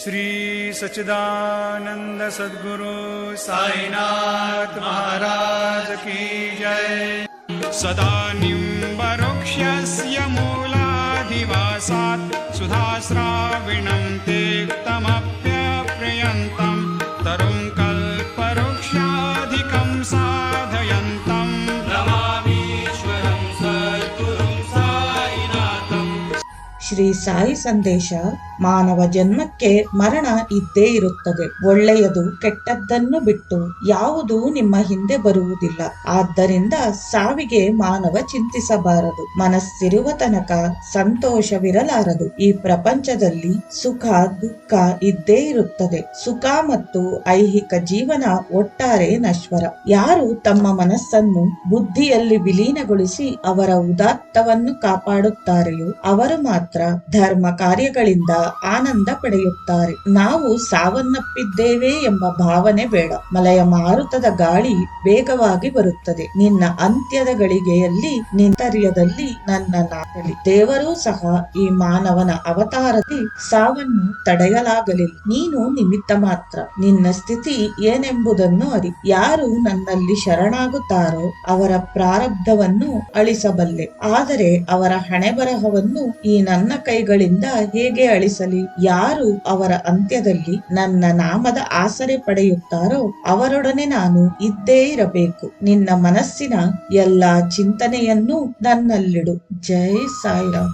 श्री सच्चिदानंद सद्गुरु साईनाथ महाराज की जय। सदा निम्बरुक्षस्य मूलाधिवासात् सुधास्राविणं तेक्तमप्यप्रियन्तम् ಶ್ರೀ ಸಾಯಿ ಸಂದೇಶ ಮಾನವ ಜನ್ಮಕ್ಕೆ ಮರಣ ಇದ್ದೇ ಇರುತ್ತದೆ. ಒಳ್ಳೆಯದು ಕೆಟ್ಟದ್ದನ್ನು ಬಿಟ್ಟು ಯಾವುದು ನಿಮ್ಮ ಹಿಂದೆ ಬರುವುದಿಲ್ಲ. ಆದ್ದರಿಂದ ಸಾವಿಗೆ ಮಾನವ ಚಿಂತಿಸಬಾರದು. ಮನಸ್ಸಿರುವ ತನಕ ಸಂತೋಷವಿರಲಾರದು. ಈ ಪ್ರಪಂಚದಲ್ಲಿ ಸುಖ, ದುಃಖ ಇದ್ದೇ ಇರುತ್ತದೆ. ಸುಖ ಮತ್ತು ಐಹಿಕ ಜೀವನ ಒಟ್ಟಾರೆ ನಶ್ವರ. ಯಾರು ತಮ್ಮ ಮನಸ್ಸನ್ನು ಬುದ್ಧಿಯಲ್ಲಿ ವಿಲೀನಗೊಳಿಸಿ ಅವರ ಉದಾತ್ತವನ್ನು ಕಾಪಾಡುತ್ತಾರೆಯೋ ಅವರು ಮಾತ್ರ ಧರ್ಮ ಕಾರ್ಯಗಳಿಂದ ಆನಂದ ಪಡೆಯುತ್ತಾರೆ. ನಾವು ಸಾವನ್ನಪ್ಪಿದ್ದೇವೆ ಎಂಬ ಭಾವನೆ ಬೇಡ. ಮಲಯ ಮಾರುತದ ಗಾಳಿ ವೇಗವಾಗಿ ಬರುತ್ತದೆ. ನಿನ್ನ ಅಂತ್ಯದ ಗಳಿಗೆಯಲ್ಲಿ, ನಿಂತರ್ಯದಲ್ಲಿ ನನ್ನ ನಾಗಲಿ ದೇವರು ಸಹ ಈ ಮಾನವನ ಅವತಾರದಲ್ಲಿ ಸಾವನ್ನು ತಡೆಯಲಾಗಲಿಲ್ಲ. ನೀನು ನಿಮಿತ್ತ ಮಾತ್ರ. ನಿನ್ನ ಸ್ಥಿತಿ ಏನೆಂಬುದನ್ನು ಅರಿ. ಯಾರು ನನ್ನಲ್ಲಿ ಶರಣಾಗುತ್ತಾರೋ ಅವರ ಪ್ರಾರಬ್ಧವನ್ನು ಅಳಿಸಬಲ್ಲೆ. ಆದರೆ ಅವರ ಹಣೆಬರಹವನ್ನು ಈ ನನ್ನ ಕೈಗಳಿಂದ ಹೇಗೆ ಅಳಿಸಲಿ? ಯಾರು ಅವರ ಅಂತ್ಯದಲ್ಲಿ ನನ್ನ ನಾಮದ ಆಸರೆ ಪಡೆಯುತ್ತಾರೋ ಅವರೊಡನೆ ನಾನು ಇದ್ದೇ ಇರಬೇಕು. ನಿನ್ನ ಮನಸ್ಸಿನ ಎಲ್ಲಾ ಚಿಂತನೆಯನ್ನು ನನ್ನಲ್ಲಿಡು. ಜೈ ಸಾಯಿರಾಮ್.